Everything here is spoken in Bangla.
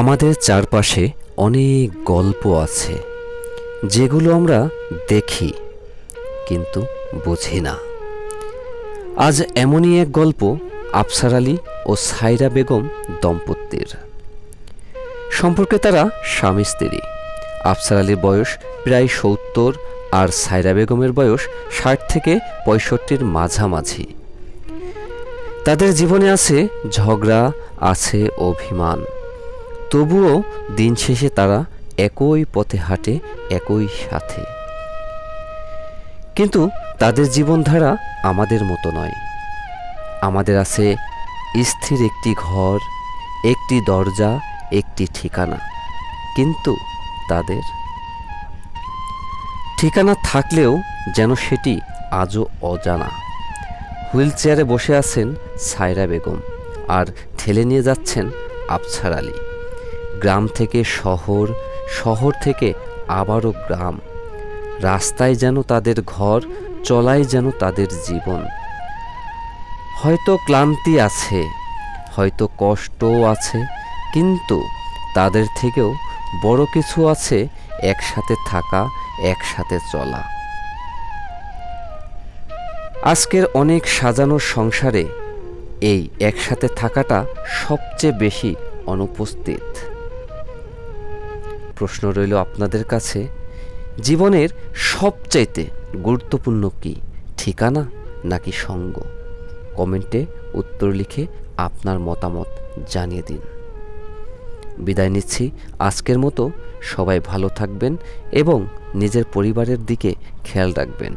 আমাদের চারপাশে অনেক গল্প আছে, যেগুলো আমরা দেখি, কিন্তু বুঝি না। আজ এমনই এক গল্প আফসার আলী ও সাইরা বেগম দম্পতির। সম্পর্কে তারা স্বামী স্ত্রী। আফসার আলীর বয়স প্রায় সত্তর আর সাইরা বেগমের বয়স ষাট থেকে পঁয়ষট্টির মাঝামাঝি। তাদের জীবনে আছে ঝগড়া, আছে অভিমান। তবুও দিন শেষে তারা একই পথে হাঁটে, একই সাথে। কিন্তু তাদের জীবনধারা আমাদের মতো নয়। আমাদের আছে স্থির একটি ঘর, একটি দরজা, একটি ঠিকানা। কিন্তু তাদের ঠিকানা থাকলেও যেন সেটি আজও অজানা। হুইল চেয়ারে বসে আছেন সায়রা বেগম আর ঠেলে নিয়ে যাচ্ছেন আফসার আলী। গ্রাম থেকে শহর শহর থেকে আবারও গ্রাম। রাস্তায় যেন তাদের ঘর চলাই যেন তাদের জীবন। হয়তো ক্লান্তি আছে, হয়তো কষ্টও আছে, কিন্তু তাদের থেকেও বড় কিছু আছে একসাথে থাকা, একসাথে চলা। আজকের অনেক সাজানো সংসারে এই একসাথে থাকাটা সবচেয়ে বেশি অনুপস্থিত। প্রশ্ন রইল আপনাদের কাছে, জীবনের সবচাইতে গুরুত্বপূর্ণ কি ঠিকানা নাকি সঙ্গ? কমেন্টে উত্তর লিখে আপনার মতামত জানিয়ে দিন। বিদায় নিচ্ছি, আজকের মতো সবাই ভালো থাকবেন এবং নিজের পরিবারের দিকে খেয়াল রাখবেন।